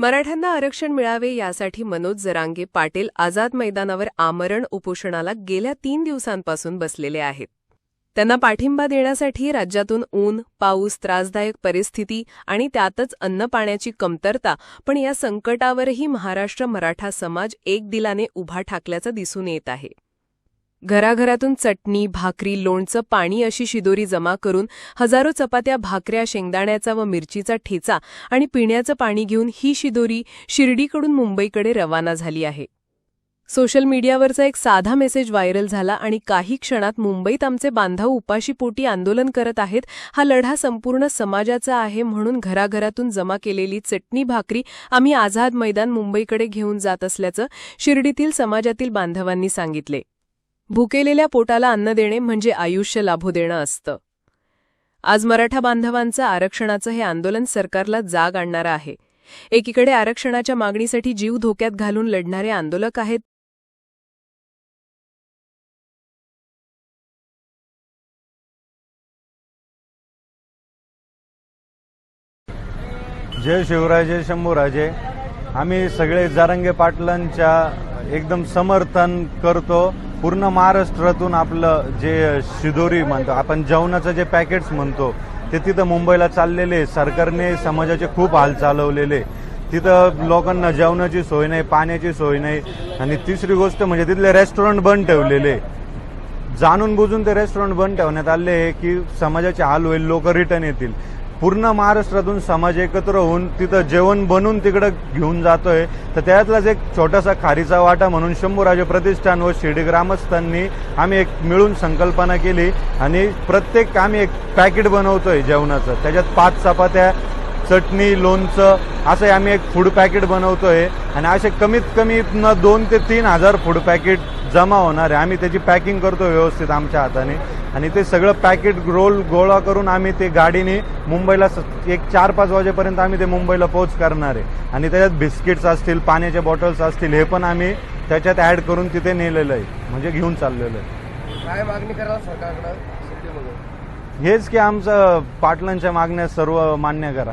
मराठ्यांना आरक्षण मिळावे यासाठी मनोज जरांगे पाटील आझाद मैदानावर आमरण उपोषणाला गेल्या तीन दिवसांपासून बसलेले आहेत. त्यांना पाठिंबा देण्यासाठी राज्यातून ऊन पाऊस त्रासदायक परिस्थिती आणि त्यातच अन्न पाण्याची कमतरता पण या संकटावरही महाराष्ट्र मराठा समाज एक दिलाने उभा ठाकल्याचं दिसून येत आहे. घराघरातून चटणी भाकरी लोणचं पाणी अशी शिदोरी जमा करून हजारो चपात्या भाकऱ्या शेंगदाण्याचा व मिरचीचा ठेचा आणि पिण्याचं पाणी घेऊन ही शिदोरी शिर्डीकडून मुंबईकडे रवाना झाली आहे. सोशल मीडियावरचा एक साधा मेसेज व्हायरल झाला आणि काही क्षणात मुंबईत आमचे बांधव उपाशीपोटी आंदोलन करत आहेत हा लढा संपूर्ण समाजाचा आहे म्हणून घराघरातून जमा केलेली चटणी भाकरी आम्ही आझाद मैदान मुंबईकडे घेऊन जात असल्याचं शिर्डीतील समाजातील बांधवांनी सांगितले. भुकेलेल्या पोटाला अन्न देणे म्हणजे आयुष्य लाभू देणं असतं. आज मराठा बांधवांचं आरक्षणाचं हे आंदोलन सरकारला जाग आणणारं आहे. एकीकडे आरक्षणाच्या मागणीसाठी जीव धोक्यात घालून लढणारे आंदोलक आहेत. जय शिवराजे शंभूराजे आम्ही सगळे जारंगे पाटलांच्या एकदम समर्थन करतो. पूर्ण महाराष्ट्रातून आपलं जे शिदोरी म्हणतो आपण जेवणाचं जे पॅकेट्स म्हणतो ते तिथं मुंबईला चाललेले सरकारने समाजाचे खूप हाल चालवलेले. तिथं लोकांना जेवणाची सोय नाही पाण्याची सोय नाही. आणि तिसरी गोष्ट म्हणजे तिथले रेस्टॉरंट बंद ठेवलेले. जाणून बुजून ते रेस्टॉरंट बंद ठेवण्यात आले की समाजाचे हाल होईल लोक रिटर्न येतील. पूर्ण महाराष्ट्रातून समाज एकत्र होऊन तिथं जेवण बनवून तिकडं घेऊन जातोय. तर त्यातलाच एक छोटासा खारीचा वाटा म्हणून शंभूराजे प्रतिष्ठान व शिर्डी ग्रामस्थांनी आम्ही एक मिळून संकल्पना केली आणि प्रत्येक आम्ही एक पॅकेट बनवतोय जेवणाचं. त्याच्यात पाच चपात्या चटणी लोणचं असं आम्ही एक फूड पॅकेट बनवतोय. आणि असे कमीत कमी न दोन ते तीन हजार फूड पॅकेट जमा होणार आहे. आम्ही त्याची पॅकिंग करतो व्यवस्थित आमच्या हाताने. आणि ते सगळं पॅकेट रोल गोळा करून आम्ही ते गाडीने मुंबईला एक चार पाच वाजेपर्यंत आम्ही ते मुंबईला पोच करणार आहे. आणि त्याच्यात बिस्किट्स असतील पाण्याचे बॉटल्स असतील हे पण आम्ही त्याच्यात ऍड करून तिथे नेलेलं आहे. म्हणजे घेऊन चाललेलं आहे. काय मागणी करायला सरकारकडं? हेच की आमचं पाटलांच्या मागण्या सर्व मान्य करा.